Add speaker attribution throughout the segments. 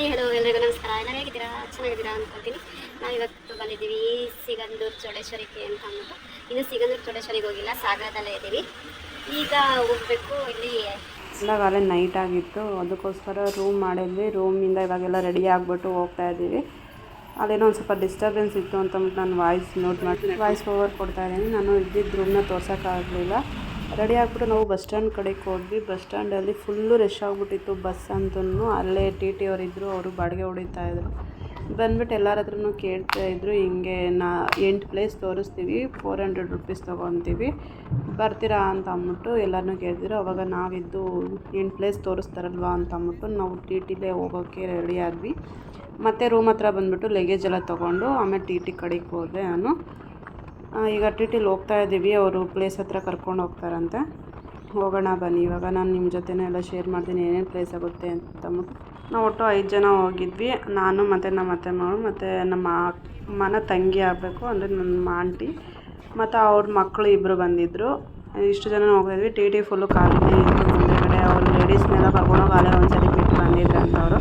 Speaker 1: Hi hello ಎಲ್ರಿಗೂ ನಮಸ್ಕಾರ. ಎಲ್ಲ ಹೇಗಿದ್ದೀರಾ? ಚೆನ್ನಾಗಿದ್ದೀರಾ ಅಂದ್ಕೊಳ್ತೀನಿ ನಾವು ಇವತ್ತು ಬಂದಿದ್ದೀವಿ ಸಿಗಂದೂರು ಚೋಡೇಶ್ವರಿಗೆ ಅಂತ ಅಂದ್ಬಿಟ್ಟು. ಇನ್ನು ಸಿಗಂದೂರು ಚೋಡೇಶ್ವರಿಗೆ ಹೋಗಿಲ್ಲ, ಸಾಗರದಲ್ಲೇ ಇದ್ದೀವಿ. ಈಗ ಹೋಗಬೇಕು, ಇಲ್ಲಿ
Speaker 2: ಇವಾಗಲೇ ನೈಟ್ ಆಗಿತ್ತು. ಅದಕ್ಕೋಸ್ಕರ ರೂಮ್ ಮಾಡಿದ್ವಿ. ರೂಮಿಂದ ಇವಾಗೆಲ್ಲ ರೆಡಿ ಆಗಿಬಿಟ್ಟು ಹೋಗ್ತಾ ಇದ್ದೀವಿ. ಅದೇನೋ ಒಂದು ಸ್ವಲ್ಪ ಡಿಸ್ಟರ್ಬೆನ್ಸ್ ಇತ್ತು ಅಂತಂದ್ಬಿಟ್ಟು ನಾನು ವಾಯ್ಸ್ ನೋಟ್ ಮಾಡ್ತೀನಿ ವಾಯ್ಸ್ ಓವರ್ ಕೊಡ್ತಾ ಇದ್ದೀನಿ. ನಾನು ಇದ್ದಿದ್ದ ರೂಮ್ನ ತೋರ್ಸೋಕ್ಕಾಗಲಿಲ್ಲ. ರೆಡಿ ಆಗಿಬಿಟ್ಟು ನಾವು ಬಸ್ ಸ್ಟ್ಯಾಂಡ್ ಕಡೆಗೆ ಹೋದ್ವಿ. ಬಸ್ ಸ್ಟ್ಯಾಂಡಲ್ಲಿ ಫುಲ್ಲು ರಶ್ ಆಗಿಬಿಟ್ಟಿತ್ತು. ಬಸ್ ಅಂತೂ ಅಲ್ಲೇ ಟಿ ಟಿ ಅವರಿದ್ದರು ಅವರು ಬಾಡಿಗೆ ಹೊಡಿತಾ ಇದ್ರು. ಬಂದ್ಬಿಟ್ಟು ಎಲ್ಲರ ಹತ್ರನೂ ಕೇಳ್ತಾ ಇದ್ದರು ಹಿಂಗೆ ನಾ ಎಂಟು ಪ್ಲೇಸ್ ತೋರಿಸ್ತೀವಿ ಫೋರ್ ಹಂಡ್ರೆಡ್ ರುಪೀಸ್ ತೊಗೊತೀವಿ. ಬರ್ತೀರಾ ಅಂತ ಅಂದ್ಬಿಟ್ಟು ಎಲ್ಲರನ್ನೂ ಕೇಳಿದ್ರು ಅವಾಗ ನಾವಿದ್ದು ಎಂಟು ಪ್ಲೇಸ್ ತೋರಿಸ್ತಾರಲ್ವಾ ಅಂತ ಅಂದ್ಬಿಟ್ಟು ನಾವು ಟಿ ಟಿಲೇ ಹೋಗೋಕ್ಕೆ ರೆಡಿ ಆದ್ವಿ. ಮತ್ತು ರೂಮ್ ಹತ್ರ ಬಂದುಬಿಟ್ಟು ಲಗೇಜ್ ಎಲ್ಲ ತೊಗೊಂಡು ಆಮೇಲೆ ಟಿ ಟಿ ಕಡೆಗೆ ಹೋದೆ ನಾನು. ಈಗ ಟಿ ಟಿಲಿ ಹೋಗ್ತಾ ಇದ್ದೀವಿ. ಅವರು ಪ್ಲೇಸ್ ಹತ್ರ ಕರ್ಕೊಂಡು ಹೋಗ್ತಾರಂತೆ. ಹೋಗೋಣ ಬನ್ನಿ. ಇವಾಗ ನಾನು ನಿಮ್ಮ ಜೊತೆನೇ ಎಲ್ಲ ಶೇರ್ ಮಾಡ್ತೀನಿ. ಏನೇನು ಪ್ಲೇಸ್ ಆಗುತ್ತೆ ಅಂತ ಅಂದ್ಬಿಟ್ಟು ನಾವು ಒಟ್ಟು ಐದು ಜನ ಹೋಗಿದ್ವಿ. ನಾನು ಮತ್ತು ನಮ್ಮ ಅತ್ತೆ ಮಾವ ಮತ್ತು ನಮ್ಮ ಮನ ತಂಗಿ ಆಗಬೇಕು ಅಂದರೆ ನನ್ನ ಆಂಟಿ ಮತ್ತು ಅವ್ರ ಮಕ್ಕಳು ಇಬ್ಬರು ಬಂದಿದ್ದರು ಇಷ್ಟು ಜನ ಹೋಗ್ತಿದ್ವಿ ಟಿ ಟಿ ಫುಲ್ಲು ಖಾಲಿನೇ ಇತ್ತು ಮುಂದೆಗಡೆ ಅವ್ರು ಲೇಡೀಸ್ನೆಲ್ಲ ಕರ್ಕೊಂಡೋಗಿ ಅಲ್ಲೇ ಒಂದು ಸರಿ ಬಿಟ್ಟು ಬಂದಿದ್ರಂತ ಅವರು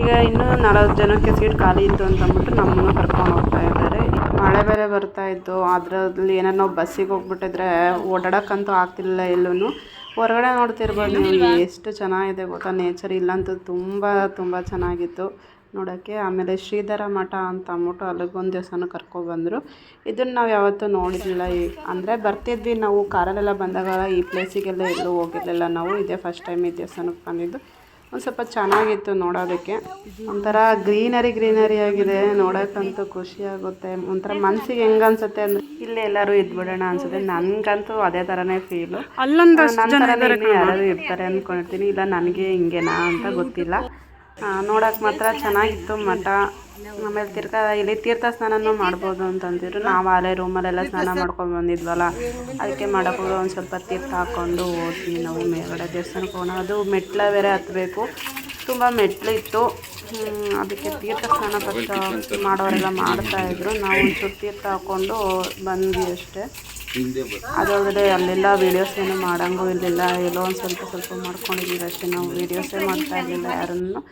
Speaker 2: ಈಗ ಇನ್ನೂ ನಾಲ್ಕು ಜನಕ್ಕೆ ಸೀಟ್ ಖಾಲಿ ಇತ್ತು ಅಂತ ಅಂದ್ಬಿಟ್ಟು ನಮ್ಮನ್ನು ಕರ್ಕೊಂಡು ಹೋಗ್ತಾ ಇದ್ದಾರೆ. ಮಳೆ ಬೇರೆ ಬರ್ತಾ ಇತ್ತು. ಅದರಲ್ಲಿ ಏನಾರು ನಾವು ಬಸ್ಸಿಗೆ ಹೋಗ್ಬಿಟ್ಟಿದ್ರೆ ಓಡಾಡೋಕ್ಕಂತೂ ಆಗ್ತಿಲ್ಲ ಎಲ್ಲೂ ಹೊರಗಡೆ ನೋಡ್ತಿರ್ಬೋದು ನೀವು, ಎಷ್ಟು ಚೆನ್ನಾಗಿದೆ ಗೊತ್ತಾ? ನೇಚರ್ ಇಲ್ಲಂತೂ ತುಂಬ ತುಂಬ ಚೆನ್ನಾಗಿತ್ತು. ನೋಡೋಕ್ಕೆ ಆಮೇಲೆ ಶ್ರೀಧರ ಮಠ ಅಂತ ಅಂದ್ಬಿಟ್ಟು ಅಲ್ಲಿಗೊಂದು ದೇವಸ್ಥಾನ ಕರ್ಕೊಬಂದರು ಇದನ್ನು ನಾವು ಯಾವತ್ತೂ ನೋಡಿರಲಿಲ್ಲ. ಈ ಅಂದರೆ ಬರ್ತಿದ್ವಿ ನಾವು, ಕಾರಲ್ಲೆಲ್ಲ ಬಂದಾಗ ಈ ಪ್ಲೇಸಿಗೆಲ್ಲ ಎಲ್ಲೂ ಹೋಗಿರಲಿಲ್ಲ ನಾವು. ಇದೇ ಫಸ್ಟ್ ಟೈಮ್ ಈ ದೇವಸ್ಥಾನಕ್ಕೆ ಬಂದಿದ್ದು. ಒಂದು ಸ್ವಲ್ಪ ಚೆನ್ನಾಗಿತ್ತು ನೋಡೋದಕ್ಕೆ. ಒಂಥರ ಗ್ರೀನರಿ ಗ್ರೀನರಿ ಆಗಿದೆ ನೋಡೋಕ್ಕಂತೂ ಖುಷಿ ಆಗುತ್ತೆ. ಒಂಥರ ಮನ್ಸಿಗೆ ಹೆಂಗ ಅನ್ಸುತ್ತೆ ಅಂದರೆ ಇಲ್ಲೇ ಎಲ್ಲರೂ ಇದ್ಬಿಡೋಣ ಅನ್ಸುತ್ತೆ. ನನಗಂತೂ ಅದೇ ಥರನೇ ಫೀಲು
Speaker 3: ಅಲ್ಲೊಂದು
Speaker 2: ಯಾರು ಇರ್ತಾರೆ ಅಂದ್ಕೊಂಡಿರ್ತೀನಿ ಇಲ್ಲ ನನಗೆ ಹಿಂಗೇನಾ ಅಂತ ಗೊತ್ತಿಲ್ಲ. ನೋಡೋಕೆ ಮಾತ್ರ ಚೆನ್ನಾಗಿತ್ತು ಮಠ. ಆಮೇಲೆ ತಿರ್ಗಾ ಇಲ್ಲಿ ತೀರ್ಥ ಸ್ನಾನನೂ ಮಾಡ್ಬೋದು ಅಂತಂದಿದ್ರು. ನಾವು ಅಲ್ಲೇ ರೂಮಲ್ಲೆಲ್ಲ ಸ್ನಾನ ಮಾಡ್ಕೊಂಡು ಬಂದಿದ್ವಲ್ಲ, ಅದಕ್ಕೆ ಮಾಡಬಹುದು ಒಂದು ಸ್ವಲ್ಪ ತೀರ್ಥ ಹಾಕ್ಕೊಂಡು ಹೋದ್ವಿ ನಾವು ಮೇಲ್ಗಡೆ ದೇವಸ್ಥಾನಕ್ಕೆ ಹೋಗೋಣ. ಅದು ಮೆಟ್ಲ ಬೇರೆ ಹತ್ತಬೇಕು ತುಂಬ ಮೆಟ್ಲು ಇತ್ತು. ಅದಕ್ಕೆ ತೀರ್ಥ ಸ್ನಾನ ಫಸ್ಟ್ ಮಾಡೋರೆಲ್ಲ ಮಾಡ್ತಾಯಿದ್ರು ನಾವು ಒಂಚೂರು ತೀರ್ಥ ಹಾಕ್ಕೊಂಡು ಬಂದ್ವಿ ಅಷ್ಟೇ. ಅದೊಳಗಡೆ ಅಲ್ಲೆಲ್ಲ ವೀಡಿಯೋಸ್ ಏನು ಮಾಡೋಂಗೂ ಇರಲಿಲ್ಲ. ಎಲ್ಲೋ ಒಂದು ಸ್ವಲ್ಪ ಸ್ವಲ್ಪ ಮಾಡ್ಕೊಂಡಿದ್ದೀವಿ ಅಷ್ಟೇ. ನಾವು ವೀಡಿಯೋಸೇ ಮಾಡ್ತಾ ಇರಲಿಲ್ಲ ಯಾರನ್ನು.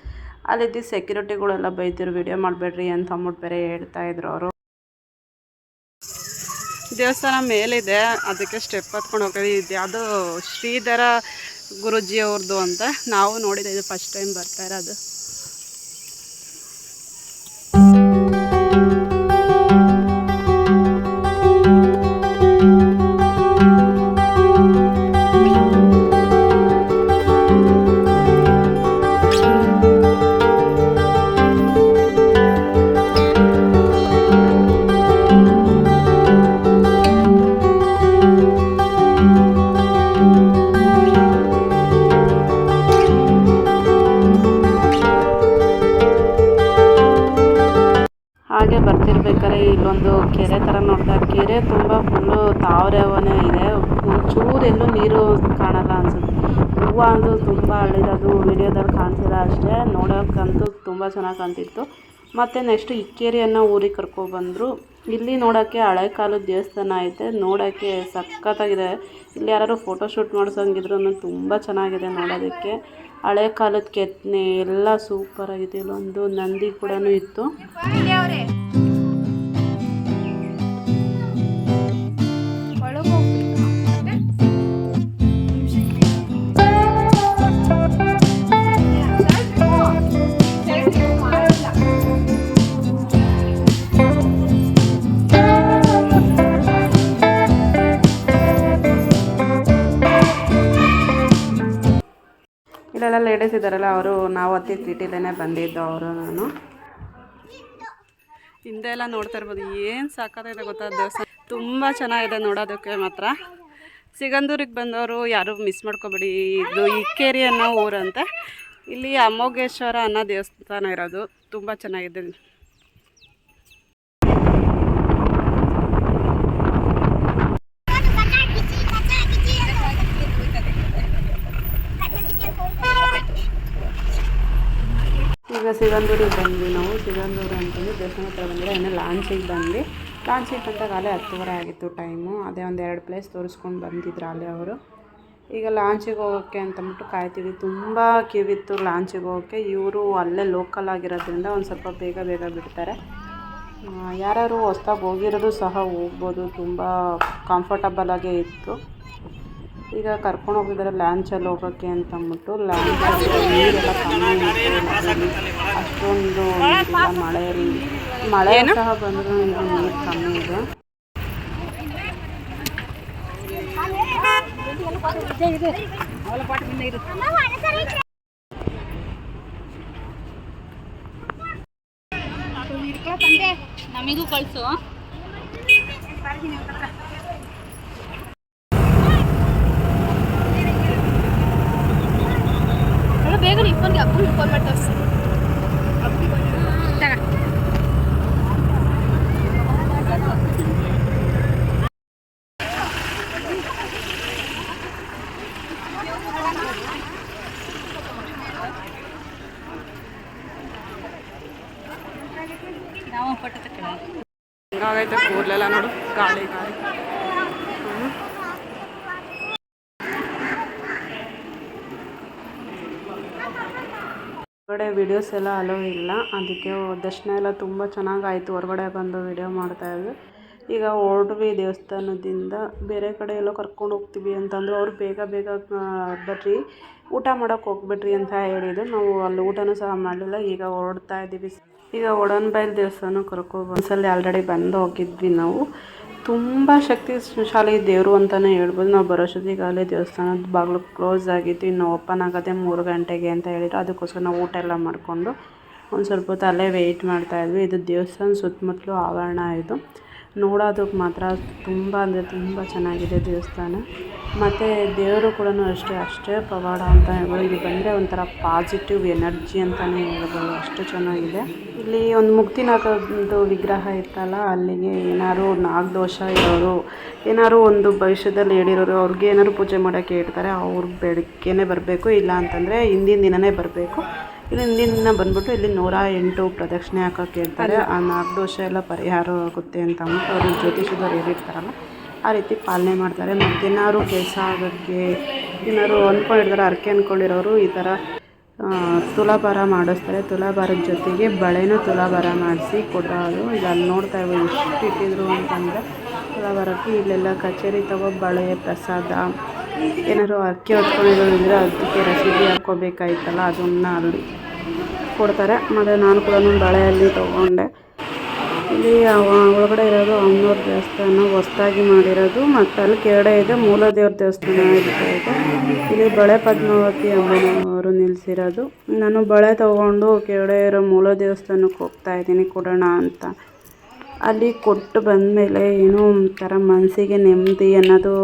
Speaker 2: ಅಲ್ಲಿದ್ದು ಸೆಕ್ಯೂರಿಟಿಗಳೆಲ್ಲ ಬೈತಿರು ವಿಡಿಯೋ ಮಾಡಬೇಡ್ರಿ ಅಂತ ಅಂದ್ಬಿಟ್ಟು ಬೇರೆ ಹೇಳ್ತಾ ಇದ್ರು ಅವರು. ದೇವಸ್ಥಾನ ಮೇಲಿದೆ, ಅದಕ್ಕೆ ಸ್ಟೆಪ್ ಹತ್ಕೊಂಡು ಹೋಗ್ತೀವಿ ಇದು ಯಾವುದೋ ಶ್ರೀಧರ ಗುರುಜಿ ಅವ್ರದ್ದು ಅಂತ ನಾವು ನೋಡಿದೆ ಇದು ಫಸ್ಟ್ ಟೈಮ್ ಬರ್ತಾ ಇರೋದು. ಹೂವು ಅಂತೂ ತುಂಬ ಹಳ್ಳಿದದು ವಿಡಿಯೋದಲ್ಲಿ ಕಾಣ್ತಿಲ್ಲ ಅಷ್ಟೇ. ನೋಡೋಕ್ಕಂತೂ ತುಂಬ ಚೆನ್ನಾಗಿ ಕಾಣ್ತಿತ್ತು. ಮತ್ತು ನೆಕ್ಸ್ಟ್ ಇಕ್ಕೇರಿಯನ್ನು ಊರಿಗೆ ಕರ್ಕೊಬಂದರು ಇಲ್ಲಿ ನೋಡೋಕ್ಕೆ ಹಳೆ ಕಾಲದ ದೇವಸ್ಥಾನ ಐತೆ. ನೋಡೋಕ್ಕೆ ಸಖತ್ತಾಗಿದೆ. ಇಲ್ಲಿ ಯಾರು ಫೋಟೋ ಶೂಟ್ ಮಾಡ್ಸೋಂಗಿದ್ರು ತುಂಬ ಚೆನ್ನಾಗಿದೆ ನೋಡೋದಕ್ಕೆ. ಹಳೆ ಕಾಲದ ಕೆತ್ತನೆ ಎಲ್ಲ ಸೂಪರಾಗಿದೆ ಇಲ್ಲೊಂದು ನಂದಿ ಕೂಡ ಇತ್ತು. ಇಲ್ಲೆಲ್ಲ ಲೇಡೀಸ್ ಇದ್ದಾರಲ್ಲ, ಅವರು ನಾವು ಅತಿ ತಿಟ್ಟಿದ್ದೇನೆ ಬಂದಿದ್ದು ಅವರು ನಾನು. ಹಿಂದೆ ಎಲ್ಲ ನೋಡ್ತಾ ಇರ್ಬೋದು, ಏನು ಸಾಕಾಗಿದೆ ಗೊತ್ತಾ? ದೇವಸ್ಥಾನ ತುಂಬ ಚೆನ್ನಾಗಿದೆ ನೋಡೋದಕ್ಕೆ ಮಾತ್ರ. ಸಿಗಂದೂರಿಗೆ ಬಂದವರು ಯಾರು ಮಿಸ್ ಮಾಡ್ಕೊಬೇಡಿ, ಇದು ಇಕ್ಕೇರಿ ಅನ್ನೋ ಊರಂತೆ. ಇಲ್ಲಿ ಅಮೋಘೇಶ್ವರ ಅನ್ನೋ ದೇವಸ್ಥಾನ ಇರೋದು, ತುಂಬ ಚೆನ್ನಾಗಿದೆ. ಈಗ ಸಿಗಂದೂರಿಗೆ ಬಂದ್ವಿ ನಾವು. ಸಿಗಂದೂರು ಅಂತಂದು ದೇವಸ್ಥಾನ ಹತ್ರ ಬಂದರೆ ಇನ್ನೂ ಲಾಂಚಿಗೆ ಬಂದ್ವಿ. ಲಾಂಚಿಗೆ ಬಂದಾಗ ಅಲ್ಲೇ ಹತ್ತುವರೆ ಆಗಿತ್ತು ಟೈಮು ಅದೇ ಒಂದು ಎರಡು ಪ್ಲೇಸ್ ತೋರಿಸ್ಕೊಂಡು ಬಂದಿದ್ರು ಅಲ್ಲೇ ಅವರು. ಈಗ ಲಾಂಚಿಗೆ ಹೋಗೋಕ್ಕೆ ಅಂತಂದ್ಬಿಟ್ಟು ಕಾಯ್ತೀವಿ. ತುಂಬ ಕಿವಿತ್ತು ಲಾಂಚಿಗೆ ಹೋಗೋಕ್ಕೆ ಇವರು ಅಲ್ಲೇ ಲೋಕಲ್ ಆಗಿರೋದ್ರಿಂದ ಒಂದು ಸ್ವಲ್ಪ ಬೇಗ ಬೇಗ ಬಿಡ್ತಾರೆ. ಯಾರು ಹೊಸ್ದಾಗಿ ಹೋಗಿರೋದು ಸಹ ಹೋಗ್ಬೋದು. ತುಂಬ ಕಂಫರ್ಟಬಲ್ ಆಗೇ ಇತ್ತು. ಈಗ ಕರ್ಕೊಂಡು ಹೋಗಿದ್ದಾರೆ ಲಾಂಚಲ್ಲಿ ಹೋಗೋಕ್ಕೆ ಅಂತಂದ್ಬಿಟ್ಟು ಲಾಂಚಲ್ಲಿ ನೀರೆಲ್ಲ ಕಮ್ಮಿ. ಅಷ್ಟೊಂದು ಮಳೆ ಮಳೆ ಸಹ ಬಂದರೂ ನೀರು ಕಮ್ಮಿ ಇದೆ.
Speaker 3: ನಮಗೂ ಕಳಿಸು ಬೇಗ ನಿಮ್ಮ ಫೋನ್ಗೆ ಅಪ್ಪ ಫೋನ್ ಮಾಡಿ ತೋರಿಸಿ
Speaker 2: ಹಿಂಗಾಗೈತೆ ಕೂದಲೆಲ್ಲ ನೋಡು, ಗಾಳಿ ಗಾಳಿ. ಹೊರಗಡೆ ವಿಡಿಯೋಸ್ ಎಲ್ಲ ಅಲೋ ಇಲ್ಲ, ಅದಕ್ಕೆ ದರ್ಶನ ಎಲ್ಲ ತುಂಬ ಚೆನ್ನಾಗಾಯಿತು. ಹೊರಗಡೆ ಬಂದು ವಿಡಿಯೋ ಮಾಡ್ತಾ ಮಾಡ್ತಾಯಿದ್ವಿ ಈಗ ಹೊರಡ್ವಿ ದೇವಸ್ಥಾನದಿಂದ ಬೇರೆ ಕಡೆ ಎಲ್ಲೋ ಕರ್ಕೊಂಡು ಹೋಗ್ತೀವಿ ಅಂತಂದ್ರು ಅವ್ರು ಬೇಗ ಬೇಗ ಬರ್ರಿ. ಊಟ ಮಾಡೋಕೆ ಹೋಗ್ಬಿಟ್ರಿ ಅಂತ ಹೇಳಿದ್ರು. ನಾವು ಅಲ್ಲಿ ಊಟನೂ ಸಹ ಮಾಡಲಿಲ್ಲ. ಈಗ ಹೊರಡ್ತಾ ಇದ್ದೀವಿ ಈಗ ಒಡನ್ಬೈಲ್ ದೇವಸ್ಥಾನ ಕರ್ಕೊಂಡು ಒಂದ್ಸಲ ಆಲ್ರೆಡಿ ಬಂದು ಹೋಗಿದ್ವಿ ನಾವು. ತುಂಬ ಶಕ್ತಿಶಾಲಿ ದೇವರು ಅಂತಲೇ ಹೇಳ್ಬೋದು. ನಾವು ಬರೋಷ್ಟೊತ್ತಿಗೆ ಅಲ್ಲೇ ದೇವಸ್ಥಾನದ ಬಾಗಿಲು ಕ್ಲೋಸ್ ಆಗಿತ್ತು. ಇನ್ನು ಓಪನ್ ಆಗೋದೇ ಮೂರು ಗಂಟೆಗೆ ಅಂತ ಹೇಳಿದ್ರು. ಅದಕ್ಕೋಸ್ಕರ ನಾವು ಊಟ ಎಲ್ಲ ಮಾಡಿಕೊಂಡು ಒಂದು ಸ್ವಲ್ಪ ಹೊತ್ತು ಅಲ್ಲೇ ವೆಯ್ಟ್ ಮಾಡ್ತಾಯಿದ್ವಿ ಇದು ದೇವಸ್ಥಾನ ಸುತ್ತಮುತ್ತಲೂ ಆವರಣ ಇದು. ನೋಡೋದಕ್ಕೆ ಮಾತ್ರ ತುಂಬ ಅಂದರೆ ತುಂಬ ಚೆನ್ನಾಗಿದೆ ದೇವಸ್ಥಾನ. ಮತ್ತು ದೇವರು ಕೂಡ ಅಷ್ಟೇ ಅಷ್ಟೇ ಪವಾಡ ಅಂತ ಹೇಳ್ಬೋದು. ಇಲ್ಲಿ ಬಂದರೆ ಒಂಥರ ಪಾಸಿಟಿವ್ ಎನರ್ಜಿ ಅಂತಲೇ ಹೇಳ್ಬೋದು. ಅಷ್ಟು ಚೆನ್ನಾಗಿದೆ. ಇಲ್ಲಿ ಒಂದು ಮುಕ್ತಿನಾಥದ್ದು ವಿಗ್ರಹ ಇತ್ತಲ್ಲ, ಅಲ್ಲಿಗೆ ಏನಾದ್ರು ನಾಗದೋಷ ಇರೋರು, ಏನಾದ್ರು ಒಂದು ಭವಿಷ್ಯದಲ್ಲಿ ಹೇಳಿರೋರು, ಅವ್ರಿಗೆ ಏನಾದ್ರು ಪೂಜೆ ಮಾಡೋಕ್ಕೆ ಇಡ್ತಾರೆ ಅವ್ರು ಬೆಳಗ್ಗೆನೇ ಬರಬೇಕು, ಇಲ್ಲ ಅಂತಂದರೆ ಹಿಂದಿನ ದಿನವೇ ಬರಬೇಕು. ಹಿಂದಿನ ದಿನ ಬಂದ್ಬಿಟ್ಟು ಇಲ್ಲಿ ನೂರ ಎಂಟು ಪ್ರದಕ್ಷಿಣೆ ಹಾಕೋಕೆ ಹೇಳ್ತಾರೆ ಆ ನಾಗದೋಷ ಎಲ್ಲ ಪರಿಹಾರ ಆಗುತ್ತೆ ಅಂತ ಅಂದ್ಬಿಟ್ಟು ಅವರು ಜ್ಯೋತಿಷದವ್ರು ಹೇಳಿರ್ತಾರಲ್ಲ, ಆ ರೀತಿ ಪಾಲನೆ ಮಾಡ್ತಾರೆ. ಮತ್ತು ಏನಾದ್ರು ಕೆಲಸ ಆಗೋಕ್ಕೆ ಏನಾದ್ರು ಅಂದ್ಕೊಂಡಿರ್ತಾರೆ ಅರ್ಕೆ ಅಂದ್ಕೊಂಡಿರೋರು ಈ ಥರ ತುಲಾಭಾರ ಮಾಡಿಸ್ತಾರೆ. ತುಲಾಭಾರದ ಜೊತೆಗೆ ಬಳೆನೂ ತುಲಾಭಾರ ಮಾಡಿಸಿ ಕೊಡೋದು. ಈಗ ಅಲ್ಲಿ ನೋಡ್ತಾ ಇದ್ದೀವಿ ಎಷ್ಟು ಇಟ್ಟಿದ್ರು ಅಂತಂದರೆ, ತುಲಾಭಾರಕ್ಕೆ ಇಲ್ಲೆಲ್ಲ ಕಚೇರಿ ತಗೋ ಬಳೆ, ಪ್ರಸಾದ ಏನಾದ್ರು ಅಕ್ಕಿ ಹೊತ್ಕೊಂಡಿರೋದಿದ್ರೆ ಅದಕ್ಕೆ ರಸೀದಿ ಹಾಕ್ಕೋಬೇಕಾಯ್ತಲ್ಲ ಅದನ್ನು ಅಲ್ಲಿ ಕೊಡ್ತಾರೆ. ಮತ್ತು ನಾನು ಕೂಡ ಬಳೆಯಲ್ಲಿ ತೊಗೊಂಡೆ. ಇಲ್ಲಿ ಒಳಗಡೆ ಇರೋದು ಅಮ್ಮನವ್ರ ದೇವಸ್ಥಾನ, ಹೊಸ್ದಾಗಿ ಮಾಡಿರೋದು. ಮತ್ತು ಅಲ್ಲಿ ಕೆರಡೆ ಇದೆ ಮೂಲ ದೇವ್ರ ದೇವಸ್ಥಾನ ಇರ್ತಾ ಇದೆ. ಇಲ್ಲಿ ಬಳೆ ಪದ್ಮಾವತಿ ಅಮ್ಮನವರು ನಿಲ್ಲಿಸಿರೋದು ನಾನು ಬಳೆ ತೊಗೊಂಡು ಕೆರಡೆ ಇರೋ ಮೂಲ ದೇವಸ್ಥಾನಕ್ಕೆ ಹೋಗ್ತಾ ಇದ್ದೀನಿ, ಕೊಡೋಣ ಅಂತ. ಅಲ್ಲಿ ಕೊಟ್ಟು ಬಂದಮೇಲೆ ಏನೋ ಒಂಥರ ಮನಸ್ಸಿಗೆ ನೆಮ್ಮದಿ ಅನ್ನೋದು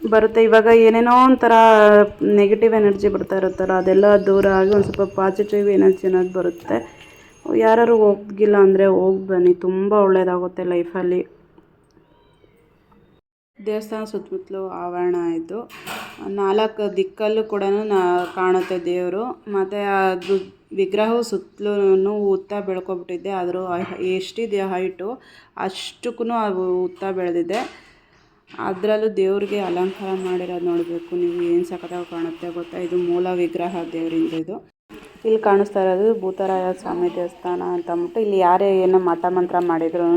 Speaker 2: ಬರುತ್ತೆ. ಇವಾಗ ಏನೇನೋ ಒಂಥರ ನೆಗೆಟಿವ್ ಎನರ್ಜಿ ಬರ್ತಾ ಇರುತ್ತಲ್ಲ, ಅದೆಲ್ಲ ದೂರ ಆಗಿ ಒಂದು ಸ್ವಲ್ಪ ಪಾಸಿಟಿವ್ ಎನರ್ಜಿ ಅನ್ನೋದು ಬರುತ್ತೆ. ಯಾರು ಹೋಗಿಲ್ಲ ಅಂದರೆ ಹೋಗಿ ಬನ್ನಿ, ತುಂಬ ಒಳ್ಳೆಯದಾಗುತ್ತೆ ಲೈಫಲ್ಲಿ ದೇವಸ್ಥಾನ ಸುತ್ತಮುತ್ತಲು ಆವರಣ ಆಯಿತು. ನಾಲ್ಕು ದಿಕ್ಕಲ್ಲೂ ಕೂಡ ನಾ ಕಾಣುತ್ತೆ ದೇವರು. ಮತ್ತು ಅದು ವಿಗ್ರಹವು ಸುತ್ತಲೂ ಉತ್ತ ಬೆಳ್ಕೊಬಿಟ್ಟಿದ್ದೆ ಆದರೂ ಎಷ್ಟಿದೆ ಹೈಟು ಅಷ್ಟಕ್ಕೂ ಅದು ಉತ್ತ ಬೆಳೆದಿದೆ. ಅದರಲ್ಲೂ ದೇವ್ರಿಗೆ ಅಲಂಕಾರ ಮಾಡಿರೋದು ನೋಡಬೇಕು. ನೀವು ಏನು ಸಖತ್ತಾಗಿ ಕಾಣುತ್ತೆ ಗೊತ್ತಾ? ಇದು ಮೂಲ ವಿಗ್ರಹ ದೇವರಿಂದ ಇದು. ಇಲ್ಲಿ ಕಾಣಿಸ್ತಾ ಇರೋದು ಭೂತರಾಯ ಸ್ವಾಮಿ ದೇವಸ್ಥಾನ ಅಂತ ಅಂದ್ಬಿಟ್ಟು ಇಲ್ಲಿ ಯಾರೇ ಏನೋ ಮಠ ಮಂತ್ರ ಮಾಡಿದ್ರು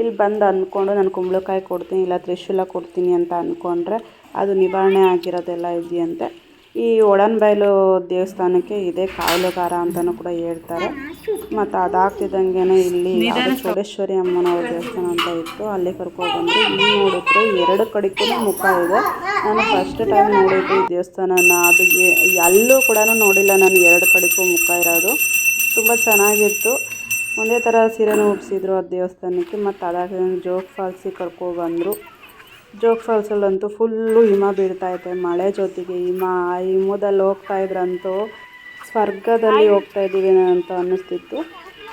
Speaker 2: ಇಲ್ಲಿ ಬಂದು ಅಂದ್ಕೊಂಡು ನಾನು ಕುಂಬಳಕಾಯಿ ಕೊಡ್ತೀನಿ, ಇಲ್ಲ ತ್ರಿಶೂಲ ಕೊಡ್ತೀನಿ ಅಂತ ಅಂದ್ಕೊಂಡ್ರೆ ಅದು ನಿವಾರಣೆ ಆಗಿರೋದೆಲ್ಲ ಇದೆಯಂತೆ. ಈ ಒಳನ್ಬೈಲು ದೇವಸ್ಥಾನಕ್ಕೆ ಇದೇ ಕಾವಲುಗಾರ ಅಂತಲೂ ಕೂಡ ಹೇಳ್ತಾರೆ. ಮತ್ತು ಅದಾಗ್ತಿದ್ದಂಗೆ ಇಲ್ಲಿ ಚೌಡೇಶ್ವರಿ ಅಮ್ಮನವ್ರ ದೇವಸ್ಥಾನ ಅಂತ ಇತ್ತು. ಅಲ್ಲಿ ಕರ್ಕೊಬಂದು ಇಲ್ಲಿ ನೋಡಿದ್ರೆ ಎರಡು ಕಡೆಗೂ ಮುಖ ಇದೆ. ನಾನು ಫಸ್ಟ್ ಟೈಮ್ ನೋಡಿದ್ದು ಈ ದೇವಸ್ಥಾನನ. ಅದು ಎಲ್ಲೂ ಕೂಡ ನೋಡಿಲ್ಲ ನಾನು. ಎರಡು ಕಡೆಗೂ ಮುಖ ಇರೋದು. ತುಂಬ ಚೆನ್ನಾಗಿತ್ತು. ಒಂದೇ ಥರ ಸೀರೆನೂ ಉಡಿಸಿದ್ರು ಆ ದೇವಸ್ಥಾನಕ್ಕೆ. ಮತ್ತು ಅದಾಗ ಜೋಗ್ ಫಾಲ್ಸಿಗೆ ಕರ್ಕೊಬಂದರು ಜೋಗ್ ಫಾಲ್ಸಲ್ಲಂತೂ ಫುಲ್ಲು ಹಿಮ ಬೀಳ್ತಾಯಿದೆ ಮಳೆ ಜೊತೆಗೆ ಹಿಮ. ಆ ಹಿಮದಲ್ಲಿ ಹೋಗ್ತಾ ಇದ್ರಂತೂ ಸ್ವರ್ಗದಲ್ಲಿ ಹೋಗ್ತಾ ಇದ್ದೀವಿ ಅಂತ ಅನ್ನಿಸ್ತಿತ್ತು.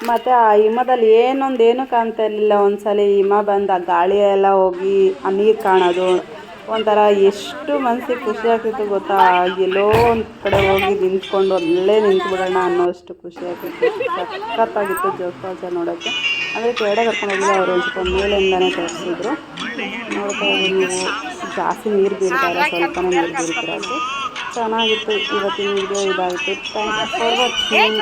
Speaker 2: ಮತ್ತು ಆ ಹಿಮದಲ್ಲಿ ಏನೊಂದು ಏನೂ ಕಾಣ್ತಾ ಇರಲಿಲ್ಲ. ಒಂದ್ಸಲ ಹಿಮ ಬಂದು ಆ ಗಾಳಿ ಎಲ್ಲ ಹೋಗಿ ಆ ನೀರು ಕಾಣೋದು. ಒಂಥರ ಎಷ್ಟು ಮನಸ್ಸಿಗೆ ಖುಷಿ ಆಗ್ತಿತ್ತು ಗೊತ್ತಾ? ಎಲ್ಲೋ ಒಂದು ಕಡೆ ಹೋಗಿ ನಿಂತ್ಕೊಂಡು ಅಲ್ಲೇ ನಿಂತ್ಬಿಡೋಣ ಅನ್ನೋಷ್ಟು ಖುಷಿ ಆಗ್ತಿತ್ತು. ಸಖತ್ತಾಗಿತ್ತು ಜೋಗ್ ಫಾಲ್ಸ ನೋಡೋಕ್ಕೆ. ಅಂದರೆ ಕೆಳಗಡೆ ಕರ್ಕೊಂಡೋಗಿಲ್ಲ ಅವರು ಸ್ವಲ್ಪ ಮೇಲಿಂದನೇ ತೋರಿಸಿದ್ರು. ನೋಡ್ತಾ ನೀವು. ಜಾಸ್ತಿ ನೀರು ಬೀಳ್ತಾರೆ ಸ್ವಲ್ಪ ನೀರು ಅದು ಚೆನ್ನಾಗಿತ್ತು, ಇವತ್ತಿನ ವಿಡಿಯೋ ಇದಾಯಿತು. Thank you for watching